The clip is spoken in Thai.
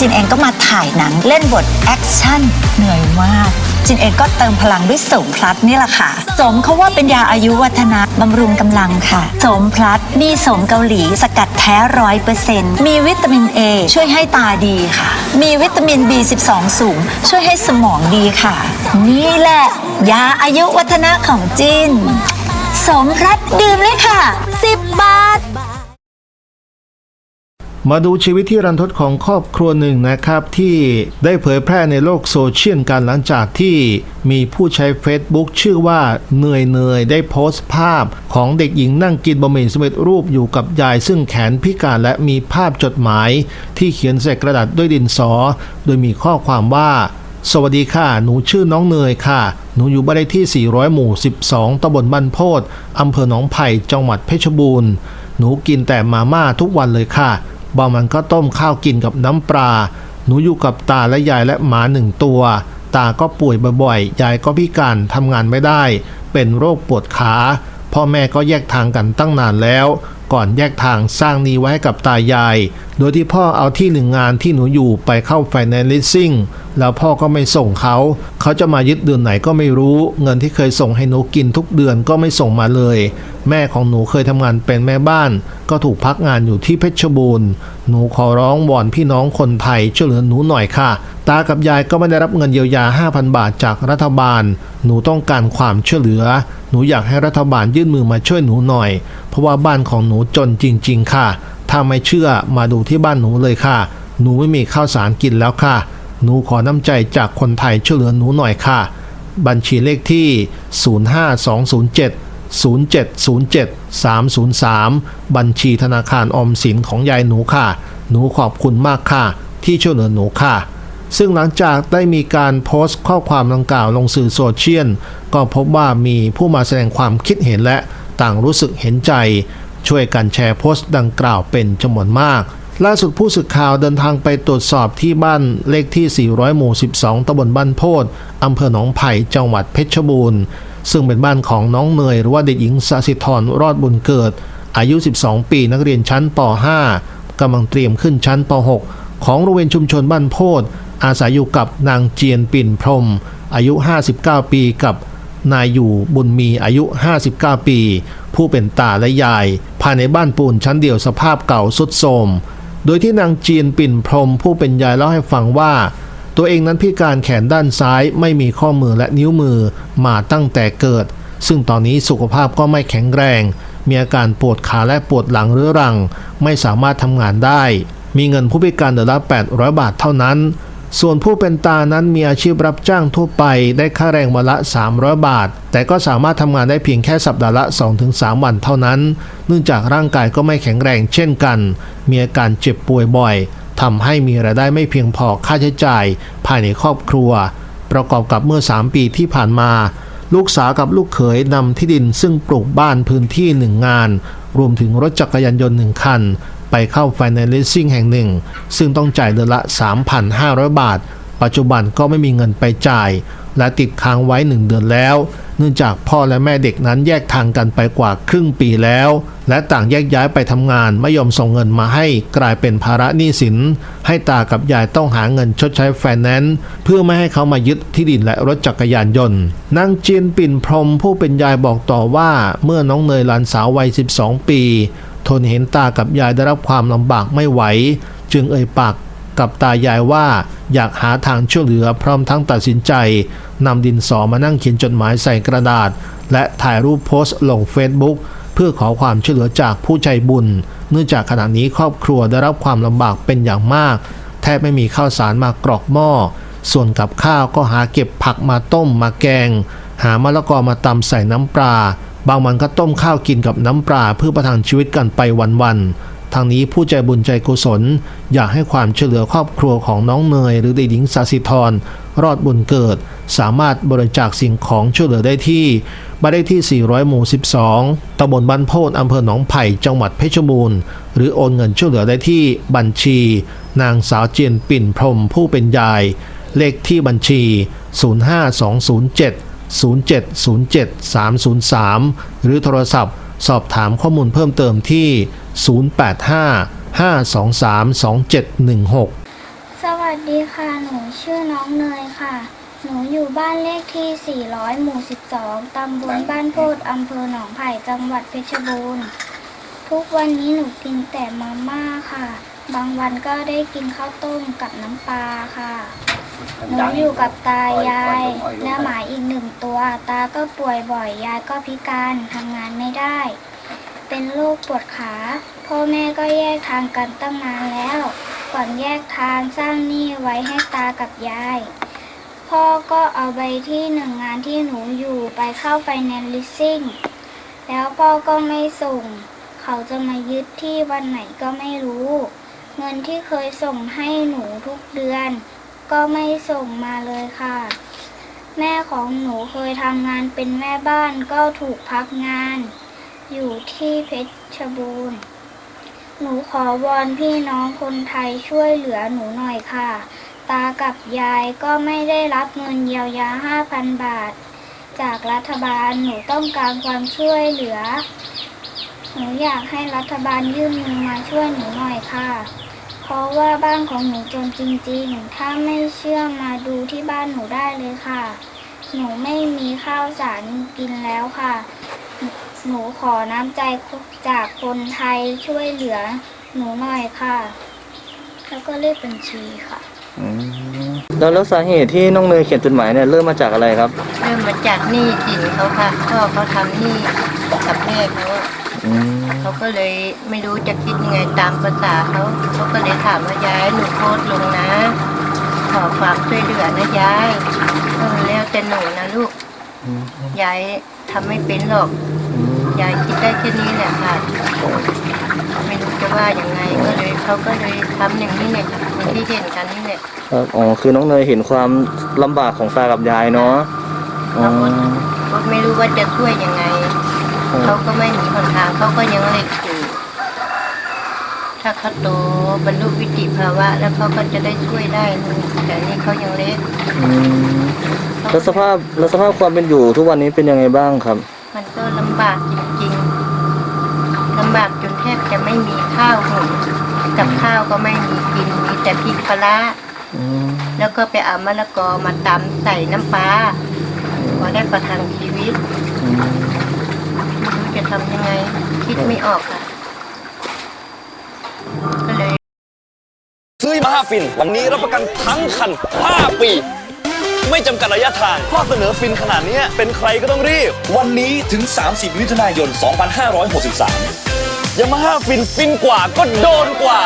จินเองก็มาถ่ายหนังเล่นบทแอคชั่นเหนื่อยมาก จินเองก็เติมพลังด้วยสมพลัสนี่แหละค่ะ สมเขาว่าเป็นยาอายุวัฒนะบำรุงกำลังค่ะ สมพลัสมีสมเกาหลีสกัดแท้ร้อยเปอร์เซ็นต์มีวิตามิน A ช่วยให้ตาดีค่ะ มีวิตามิน B12 สูง ช่วยให้สมองดีค่ะ นี่แหละ ยาอายุวัฒนะของจินสมพลัสดื่มเลยค่ะ 10 บาท มาดูชีวิตที่รันทดของครอบครัวหนึ่งนะครับที่ได้เผยแพร่ในโลกโซเชียลกันหลังจากที่มีผู้ใช้ Facebook ชื่อว่าเนยเนยได้โพสต์ภาพของเด็กหญิงนั่งกินบะหมี่สำเร็จรูปอยู่กับยาย ซึ่งแขนพิการและมีภาพจดหมาย ที่เขียนใส่กระดาษด้วยดินสอ โดยมีข้อความว่าสวัสดีค่ะ หนูชื่อน้องเนยค่ะ หนูอยู่บ้านเลขที่ 400 หมู่ 12ตำบลบ้านโพธอำเภอหนองไผ่ จังหวัดเพชรบูรณ์ หนูกินแต่มาม่าทุกวันเลยค่ะ บางวันก็ต้มข้าวกินกับน้ำปลา หนูอยู่กับตาและยายและหมาหนึ่งตัว ตาก็ป่วยบ่อยๆ ยายก็พิการทำงานไม่ได้ เป็นโรคปวดขา พ่อแม่ก็แยกทางกันตั้งนานแล้ว ก่อนแยกทางสร้างนี้ไว้กับตายาย โดยที่พ่อเอาที่หนึ่งงานที่หนูอยู่ไปเข้าไฟแนนซ์ลิสซิ่งแล้วพ่อก็ไม่ส่งเขา เขาจะมายึดเดือนไหนก็ไม่รู้ เงินที่เคยส่งให้หนูกินทุกเดือนก็ไม่ส่งมาเลย แม่ของหนูเคยทำงานเป็นแม่บ้าน ก็ถูกพักงานอยู่ที่เพชรบูรณ์ หนูขอร้องวอนพี่น้องคนไทยช่วยเหลือหนูหน่อยค่ะ ตากับยายก็ไม่ได้รับเงินเยียวยา 5,000 บาทจากรัฐบาล หนูต้องการความช่วยเหลือ หนูอยากให้รัฐบาลยื่นมือมาช่วยหนูหน่อย เพราะว่าบ้านของหนูจนจริง ๆ ค่ะ ถ้าไม่เชื่อมาดูที่บ้านหนูเลยค่ะ หนูไม่มีข้าวสารกินแล้วค่ะ หนูขอน้ำใจจากคนไทยช่วยเหลือหนูหน่อยค่ะ บัญชีเลขที่ 05207 0707 303 บัญชีธนาคารออมสินของยายหนูค่ะ หนูขอบคุณมากค่ะ ที่ช่วยเหลือหนูค่ะ ซึ่งหลังจากได้มีการโพสต์ข้อความดังกล่าวลงสื่อโซเชียลก็พบว่ามีผู้มาแสดงความคิดเห็นและต่างรู้สึกเห็นใจ ช่วยกันแชร์โพสต์ดังกล่าวเป็นจำนวนมากล่าสุดผู้สื่อข่าวเดินทางไปตรวจสอบที่บ้านเลขที่ 400 หมู่ 12 ตำบลบ้านโพธอำเภอหนองไผ่ จังหวัดเพชรบูรณ์ ซึ่งเป็นบ้านของน้องเนย หรือว่าเด็กหญิงสสิธรรอดบุญเกิด อายุ 12 ปีนักเรียนชั้นป .5 กำลังเตรียมขึ้นชั้นป .6 ของโรงเรียนชุมชนบ้านโพธ อาศัยอยู่กับนางเจียนปิ่นพรม อายุ 59 ปีกับนายอยู่บุญมีอายุ 59 ปี ผู้เป็นตาและยาย ภายในบ้านปูนชั้นเดียวสภาพเก่าสุดโทรม โดยที่นางเจียนปิ่นพรม ผู้เป็นยายเล่าให้ฟังว่า ตัวเองนั้นพิการแขนด้านซ้ายไม่มีข้อมือและนิ้วมือมาตั้งแต่เกิด ซึ่งตอนนี้สุขภาพก็ไม่แข็งแรง มีอาการปวดขาและปวดหลังเรื้อรัง ไม่สามารถทำงานได้ มีเงินผู้พิการเดือนละ800 บาทเท่านั้น ส่วนผู้เป็นตานั้นมีอาชีพรับจ้างทั่วไปได้ค่าแรงวันละ 300 บาท แต่ก็สามารถทำงานได้เพียงแค่สัปดาห์ละ 2-3 วันเท่านั้น เนื่องจากร่างกายก็ไม่แข็งแรงเช่นกัน มีอาการเจ็บป่วยบ่อยทำให้มีรายได้ไม่เพียงพอค่าใช้จ่าย ภายในครอบครัว ประกอบกับเมื่อ 3 ปีที่ผ่านมา ลูกสาวกับลูกเขยนำที่ดินซึ่งปลูกบ้านพื้นที่หนึ่งงาน รวมถึงรถจักรยานยนต์หนึ่งคัน ไปเข้าไฟแนนลิสซิ่งแห่งหนึ่ง ซึ่งต้องจ่ายเดือนละ 3,500 บาท ปัจจุบันก็ไม่มีเงินไปจ่าย และติดค้างไว้หนึ่งเดือนแล้ว เนื่องจากพ่อและแม่เด็กนั้นแยกทางกันไปกว่าครึ่งปีแล้ว และต่างแยกย้ายไปทำงานไม่ยอมส่งเงินมาให้กลายเป็นภาระหนี้สิน ให้ตากับยายต้องหาเงินชดใช้ไฟแนนซ์เพื่อไม่ให้เขามายึดที่ดินและรถจักรยานยนต์นางเจียนปิ่นพรมผู้เป็นยายบอกต่อว่าเมื่อน้องเนยหลานสาววัย 12 ปี ทนเห็นตากับยายได้รับความลำบากไม่ไหว จึงเอ่ยปากกับตายายว่าอยากหาทางช่วยเหลือพร้อมทั้งตัดสินใจนำดินสอมานั่งเขียนจดหมายใส่กระดาษ และถ่ายรูปโพสต์ลงเฟซบุ๊กเพื่อขอความช่วยเหลือจากผู้ใจบุญ เนื่องจากขณะนี้ครอบครัวได้รับความลำบากเป็นอย่างมาก แทบไม่มีข้าวสารมากรอกหม้อ ส่วนกับข้าวก็หาเก็บผักมาต้มมาแกง หามะละกอมาตำใส่น้ำปลา บางวันก็ต้มข้าวกินกับน้ำปลาเพื่อประทังชีวิตกันไปวันๆทางนี้ผู้ใจบุญใจกุศล อยากให้ความช่วยเหลือครอบครัวของน้องเนย หรือเด็กหญิงสาสิธรรอดบุญเกิด สามารถบริจาคสิ่งของช่วยเหลือได้ที่บ้านเลขที่ 400 หมู่ 12 ตำบลบ้านโพธอำเภอหนองไผ่ จังหวัดเพชรบูรณ์ หรือโอนเงินช่วยเหลือได้ที่บัญชี นางสาวเจียนปิ่นพรมผู้เป็นยาย เลขที่บัญชี 05207 0707 303 หรือโทรศัพท์ สอบถามข้อมูลเพิ่มเติมที่ 085 523 2716 สวัสดีค่ะ หนูชื่อน้องเนยค่ะ หนูอยู่บ้านเลขที่ 400 หมู่ 12 ตำบลบ้านโพดอำเภอหนองไผ่ จังหวัดเพชรบูรณ์ ทุกวันนี้หนูกินแต่มาม่าค่ะ บางวันก็ได้กินข้าวต้มกับน้ำปลาค่ะ หนูอยู่กับตายาย และหมาอีกหนึ่งตัว ตาก็ป่วยบ่อย ยายก็พิการทำงานไม่ได้ เป็นโรคปวดขา พ่อแม่ก็แยกทางกันตั้งนานแล้ว ก่อนแยกทางสร้างหนี้ไว้ให้ตากับยาย พ่อก็เอาใบที่หนึ่งงานที่หนูอยู่ไปเข้าไฟแนนซ์ลิสซิ่ง แล้วพ่อก็ไม่ส่ง เขาจะมายึดที่วันไหนก็ไม่รู้ เงินที่เคยส่งให้หนูทุกเดือน ก็ไม่ส่งมาเลยค่ะ แม่ของหนูเคยทำงานเป็นแม่บ้านก็ถูกพักงาน อยู่ที่เพชรบูรณ์ หนูขอวอนพี่น้องคนไทยช่วยเหลือหนูหน่อยค่ะ ตากับยายก็ไม่ได้รับเงินเยียวยา 5,000 บาท จากรัฐบาลหนูต้องการความช่วยเหลือ หนูอยากให้รัฐบาลยื่นมือมาช่วยหนูหน่อยค่ะ เพราะว่าบ้านของหนูจนจริงๆ ถ้าไม่เชื่อมาดูที่บ้านหนูได้เลยค่ะ หนูไม่มีข้าวสารกินแล้วค่ะ หนูขอน้ำใจจากคนไทยช่วยเหลือหนูหน่อยค่ะ แล้วก็เลขบัญชีค่ะ อืมแล้วแล้วสาเหตุที่น้องเนยเขียนจดหมายเนี่ยเริ่มมาจากอะไรครับ เริ่มมาจากหนี้สินเขาค่ะพ่อเขาทำหนี้กับแม่เขาอะอืม เขาก็เลยไม่รู้จะคิดยังไงตามภาษาเขาเขาก็เลยถามว่ายายหนูโพสต์ลงนะ ขอความช่วยเหลือนะยายเออแล้วแต่หนูนะลูกอืมยายทำไม่เป็นหรอกอืมยายคิดได้แค่นี้แหละค่ะไม่รู้จะว่ายังไงก็เลยเขาก็เลยทำอย่างนี้เนี่ยค่ะอย่างที่เห็นกันนี่แหละครับอ๋อคือน้องเนยเห็นความลำบากของตากับยายเนาะอ๋อก็ไม่รู้ว่าจะช่วยยังไง เขาก็ไม่มีหนทางเขาก็ยังเล็กอยู่ถ้าเขาโตบรรลุวิติภาวะ แล้วเขาก็จะได้ช่วยได้นู่นแต่นี่เขายังเล็กอืมแล้วสภาพแล้วสภาพความเป็นอยู่ทุกวันนี้เป็นยังไงบ้างครับ มันก็ลำบากจริงๆลำบากจนแทบจะไม่มีข้าวหุงกับข้าวก็ไม่มีกินมีแต่พริกปลาร้าอืมแล้วก็ไปเอามะละกอมาตำใส่น้ำปลาพอได้ประทังชีวิต อืมไม่รู้ จะทำยังไง คิดไม่ออกค่ะ ก็เลย ซื้อมา5ฟิน วันนี้รับประกันทั้งคัน 5 ปี ไม่จำกัดระยะทางข้อเสนอฟินขนาดเนี้ยเป็นใครก็ต้องรีบ วันนี้ถึง 30 มิถุนายน 2563ยามาฮ่าฟินฟินกว่าก็โดนกว่า